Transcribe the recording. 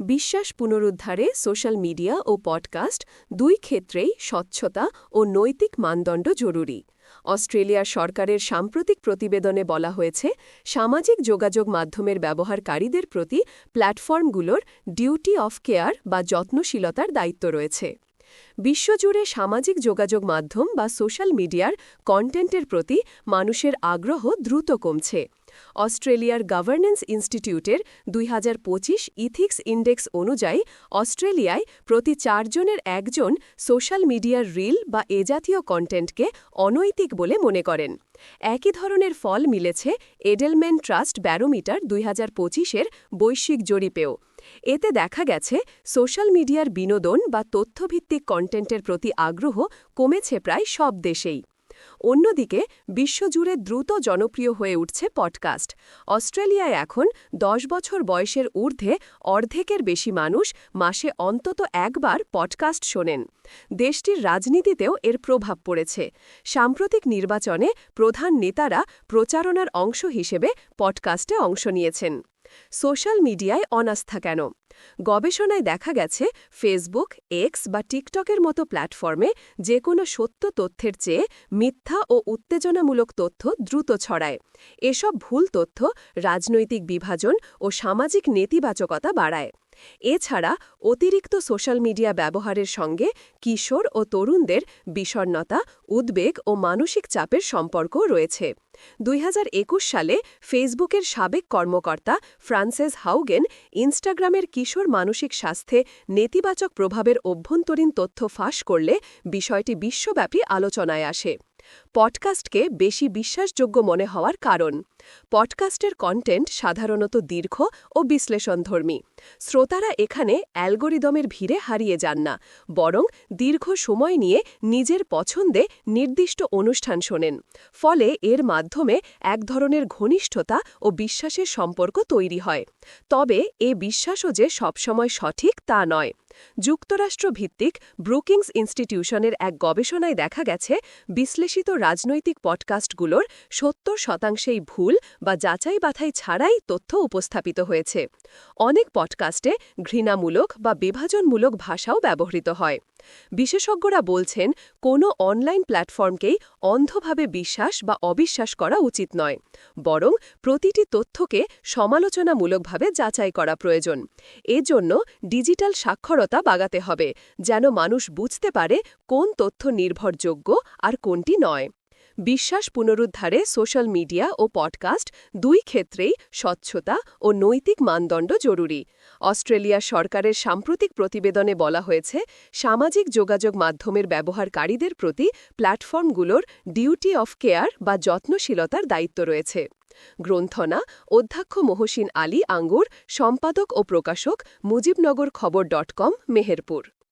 বিশ্বাস পুনরুদ্ধারে social media ও পডকাস্ট দুই ক্ষেত্রেই স্বচ্ছতা ও নৈতিক মানদণ্ড জরুরি। অস্ট্রেলিয়ার সরকারের সাম্প্রতিক প্রতিবেদনে বলা হয়েছে, সামাজিক যোগাযোগ মাধ্যমের ব্যবহারকারীদের প্রতি প্ল্যাটফর্মগুলোর ডিউটি অফ কেয়ার বা যত্নশীলতার দায়িত্ব রয়েছে। বিশ্বজুড়ে সামাজিক যোগাযোগ মাধ্যম বা সোশ্যাল মিডিয়ার কন্টেন্টের প্রতি মানুষের আগ্রহ দ্রুত কমছে। অস্ট্রেলিয়ার গভর্নেন্স ইনস্টিটিউটের দুই হাজার পঁচিশ ইথিক্স ইন্ডেক্স অনুযায়ী অস্ট্রেলিয়ায় প্রতি চারজনের একজন সোশ্যাল মিডিয়ার রিল বা এ জাতীয় কন্টেন্টকে অনৈতিক বলে মনে করেন। একই ধরনের ফল মিলেছে এডেলমেন ট্রাস্ট ব্যারোমিটার দুই হাজার পঁচিশের বৈশ্বিক জরিপেও। এতে দেখা গেছে, সোশ্যাল মিডিয়ার বিনোদন বা তথ্যভিত্তিক কন্টেন্টের প্রতি আগ্রহ কমেছে প্রায় সব দেশেই। অন্যদিকে, বিশ্বজুড়ে দ্রুত জনপ্রিয় হয়ে উঠছে পডকাস্ট। অস্ট্রেলিয়ায় এখন দশ বছর বয়সের ঊর্ধ্বে অর্ধেকের বেশি মানুষ মাসে অন্তত একবার পডকাস্ট শোনেন। দেশটির রাজনীতিতেও এর প্রভাব পড়েছে। সাম্প্রতিক নির্বাচনে প্রধান নেতারা প্রচারণার অংশ হিসেবে পডকাস্টে অংশ নিয়েছেন। সোশ্যাল মিডিয়ায় অনাস্থা কেন? গবেষণায় দেখা গেছে ফেসবুক এক্স বা টিকটকের মতো প্ল্যাটফর্মে যে কোনো সত্য তথ্যের চেয়ে মিথ্যা ও উত্তেজনামূলক তথ্য দ্রুত ছড়ায়। এসব ভুল তথ্য রাজনৈতিক বিভাজন ও সামাজিক নেতিবাচকতা বাড়ায়। এছাড়া অতিরিক্ত সোশ্যাল মিডিয়া ব্যবহারের সঙ্গে কিশোর ও তরুণদের বিষণ্নতা উদ্বেগ ও মানসিক চাপের সম্পর্ক রয়েছে। দুই হাজার একুশ সালে ফেসবুকের সাবেক কর্মকর্তা ফ্রান্সেস হাউগেন ইনস্টাগ্রামের কিশোর মানসিক স্বাস্থ্যে নেতিবাচক প্রভাবের অভ্যন্তরীণ তথ্য ফাঁস করলে বিষয়টি বিশ্বব্যাপী আলোচনায় আসে। পডকাস্টকে বেশি বিশ্বাসযোগ্য মনে হওয়ার কারণ। পডকাস্টের কন্টেন্ট সাধারণত দীর্ঘ ও বিশ্লেষণধর্মী। শ্রোতারা এখানে অ্যালগোরিদমের ভিড়ে হারিয়ে যান না, বরং দীর্ঘ সময় নিয়ে নিজের পছন্দে নির্দিষ্ট অনুষ্ঠান শোনেন। ফলে এর মাধ্যমে এক ধরনের ঘনিষ্ঠতা ও বিশ্বাসের সম্পর্ক তৈরি হয়। তবে এ বিশ্বাসও যে সবসময় সঠিক তা নয়। যুক্তরাষ্ট্র ভিত্তিক ব্রুকিংস ইনস্টিটিউশনের এক গবেষণায় দেখা গেছে, বিশ্লেষিত রাজনৈতিক পডকাস্টগুলোর সত্তর শতাংশেই ভুল বা যাচাই বাছাই ছাড়াই তথ্য উপস্থাপিত হয়েছে। অনেক পডকাস্টে ঘৃণামূলক বা বিভাজনমূলক ভাষাও ব্যবহৃত হয়। বিশেষজ্ঞরা বলছেন, কোনো অনলাইন প্ল্যাটফর্মকেই অন্ধভাবে বিশ্বাস বা অবিশ্বাস করা উচিত নয়, বরং প্রতিটি তথ্যকে সমালোচনামূলকভাবে যাচাই করা প্রয়োজন। এজন্য ডিজিটাল সাক্ষরতা বাগাতে হবে, যেন মানুষ বুঝতে পারে কোন তথ্য নির্ভরযোগ্য আর কোনটি নয়। বিশ্বাস পুনরুদ্ধারে সোশ্যাল মিডিয়া ও পডকাস্ট দুই ক্ষেত্রেই স্বচ্ছতা ও নৈতিক মানদণ্ড জরুরি। অস্ট্রেলিয়া সরকারের সাম্প্রতিক প্রতিবেদনে বলা হয়েছে, সামাজিক যোগাযোগ মাধ্যমের ব্যবহারকারীদের প্রতি প্ল্যাটফর্মগুলোর ডিউটি অফ কেয়ার বা যত্নশীলতার দায়িত্ব রয়েছে। গ্রন্থনা, অধ্যক্ষ মহসিন আলী আঙ্গুর, সম্পাদক ও প্রকাশক মুজিবনগর খবর ডট কম, মেহেরপুর।